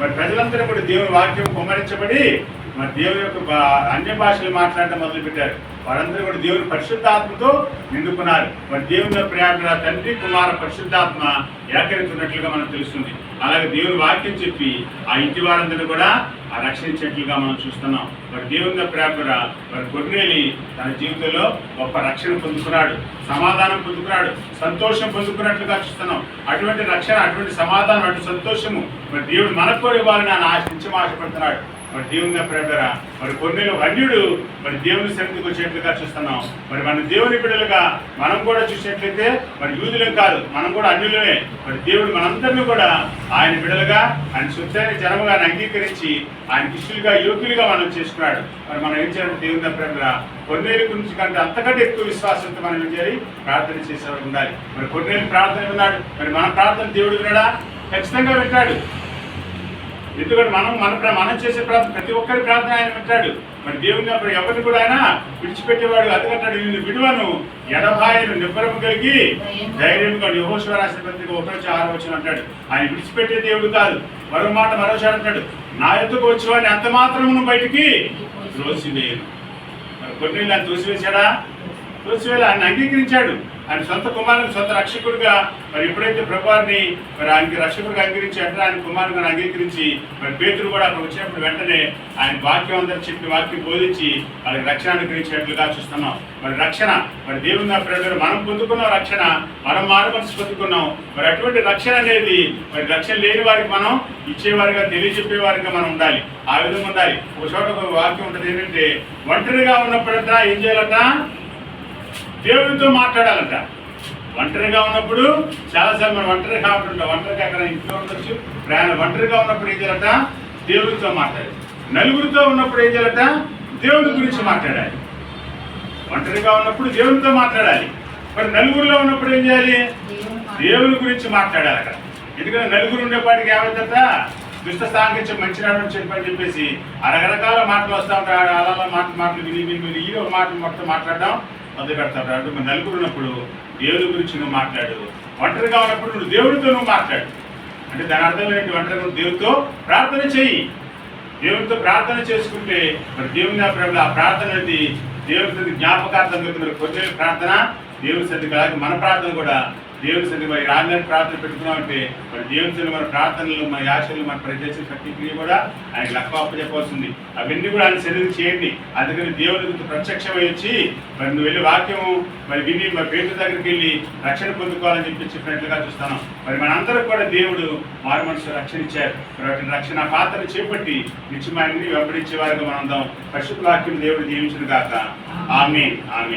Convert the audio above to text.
మరి ప్రజలందరూ కూడా దేవుని వాక్యం కుమరించబడి మరి దేవుని యొక్క అన్య భాషలు మాట్లాడటం మొదలుపెట్టారు. వారందరూ కూడా దేవుని పరిశుద్ధాత్మతో నిండుకున్నారు. మరి దేవుని ప్రేమ తండ్రి కుమార పరిశుద్ధాత్మ ఏకరించున్నట్లుగా మనకు తెలుస్తుంది. అలాగే దేవుని వాక్యం చెప్పి ఆ ఇంటి వారందరూ కూడా ఆ రక్షించేట్లుగా మనం చూస్తున్నాం. మరి దేవుని ప్రేమ మరి కొన్నేలి తన జీవితంలో గొప్ప రక్షణ పొందుకున్నాడు. సమాధానం పొందుకున్నాడు. సంతోషం పొందుకున్నట్లుగా చూస్తున్నాం. అటువంటి రక్షణ అటువంటి సమాధానం అటువంటి సంతోషము మరి దేవుడు మనకు కూడా ఇవ్వాలని ఆయన ఆశించి ఆశపడుతున్నాడు. మరి దేవుని ప్రేమరా మరి కొన్ని అన్యుడు మరి దేవుని సన్నిధికి వచ్చేట్లుగా చూస్తున్నాం. మరి మన దేవుని బిడ్డలుగా మనం కూడా చూసినట్లయితే మరి యూదులం కాదు మనం కూడా అన్యులమే. మరి దేవుడు మనందరినీ కూడా ఆయన బిడ్డలుగా ఆయన సొత్తైన జనముగా అంగీకరించి ఆయన శిష్యులుగా యోగ్యులుగా మనం చేసుకున్నాడు. మరి మనం ఏం చేయాలి దేవుని ప్రేమరా కొన్నేళ్ళ గురించి కంటే అంతకంటే ఎక్కువ విశ్వాసంతో మనం ఏం చేయాలి? ప్రార్థన చేసేవాడు ఉండాలి. మరి కొన్నేళ్ళు ప్రార్థన విన్నాడు. మరి మన ప్రార్థన దేవుడు విన్నాడా? ఖచ్చితంగా వింటాడు. ఎందుకంటే మనం మన మనం చేసే ప్రార్థన ప్రతి ఒక్కరి ప్రార్థన ఆయన వింటాడు. మరి దేవుని అప్పుడు ఎవరిని కూడా ఆయన విడిచిపెట్టేవాడు అందుకంటాడు నేను విడువను ఎడబాయను నిబ్బరము కలిగి ధైర్యంగా యహోశ్వర రాసిన పత్రిక ఒకటో ఆరు వచ్చిన అంటాడు. ఆయన విడిచిపెట్టే దేవుడు కాదు. మరో మాట మరోసారి అంటాడు. నా ఎద్దుకు వచ్చేవాడిని అంత మాత్రమును బయటికి త్రోసివేయను. మరి కొన్ని ఆయన తోసివేశాడా తోసివేలా ఆయన అంగీకరించాడు. ఆయన సొంత కుమారుని సొంత రక్షకుడిగా మరి ఎప్పుడైతే ప్రభువారిని మరి ఆయనకి రక్షకుడిగా అంగీకరించాడో ఆయన కుమారుని అంగీకరించి మరి పేతులు కూడా అక్కడ వచ్చినప్పుడు వెంటనే ఆయన వాక్యం అందరు చెప్పి వాక్యం బోధించి వాళ్ళకి రక్షణ అనుగ్రహించినట్లుగా చూస్తున్నాం. మరి రక్షణ మరి దేవుని ప్రజలు మనం పొందుకున్నాం రక్షణ మనం మారు పొందుకున్నాం. మరి అటువంటి రక్షణ అనేది మరి రక్షణ లేని వారికి మనం ఇచ్చేవారిగా తెలియజెప్పేవారిగా మనం ఉండాలి. ఆ విధంగా ఉండాలి. ఒక చోట ఒక వాక్యం ఉంటుంది ఏంటంటే ఒంటరిగా ఉన్నప్పుడంతా ఏం చేయాలట? దేవుడితో మాట్లాడాలంట. ఒంటరిగా ఉన్నప్పుడు చాలాసార్లు మనం ఒంటరిగా ఉంటుంటాం ఒంటరిగా అక్కడ ఇంట్లో ఉండొచ్చు ప్రయాణం ఒంటరిగా ఉన్నప్పుడు ఏం చేయాలట? దేవుడితో మాట్లాడాలి. నలుగురితో ఉన్నప్పుడు ఏం చేయాలట? దేవుడి గురించి మాట్లాడాలి. ఒంటరిగా ఉన్నప్పుడు దేవునితో మాట్లాడాలి. మరి నలుగురిలో ఉన్నప్పుడు ఏం చేయాలి? దేవుని గురించి మాట్లాడాలి అక్కడ. ఎందుకంటే నలుగురు ఉండేపాటికి ఏమైందట? దుష్ట సాంగత్యం మంచి రావడం చెప్పని చెప్పేసి రకరకాల మాటలు వస్తూ ఉంటాయి. అలా మాటలు మాటలు విని విని విని ఈ మాటలు మొత్తం మాట్లాడడం. మొదలు పెడతాడు అంటే మన నలుగురు ఉన్నప్పుడు దేవుడి గురించి నువ్వు మాట్లాడు. ఒంటరిగా ఉన్నప్పుడు నువ్వు దేవుడితో నువ్వు మాట్లాడు. అంటే దాని అర్థం ఏంటి? ఒంటరిగా నువ్వు దేవుడితో ప్రార్థన చెయ్యి. దేవుడితో ప్రార్థన చేసుకుంటే మరి దేవుని ఆ ఆ ప్రార్థన అనేది దేవుడి జ్ఞాపకార్థం మరి ప్రార్థన దేవుడి సన్నిధి అలాగే మన ప్రార్థన కూడా దేవుని సన్నిధి మరి రాజధాని ప్రార్థన పెట్టుకున్నామంటే మరి దేవుని సన్నిధి మన ప్రార్థనలు మన యాశలు మన ప్రజేసే శక్తి క్రియ కూడా ఆయన లెక్క అప్పచెప్పాల్సింది అవన్నీ కూడా ఆయన సన్నిధి చేయండి. అందుకని దేవుని గురించి ప్రత్యక్షమై వచ్చి మరి నువ్వు వెళ్ళి వాక్యము మరి విని మరి పేరు దగ్గరికి వెళ్ళి రక్షణ పొందుకోవాలని చెప్పి చెప్పినట్లుగా చూస్తాను మరి మనందరం కూడా దేవుడు మారు మనసు రక్షణ ఇచ్చారు. మరి వాటిని రక్షణ పాత్ర చేపట్టి నిత్యమాన్ని వెంబడించే వారుగా మనం ఉందాం పరిశుద్ధ వాక్యం దేవుడు దీవించిన గాక ఆమె ఆమె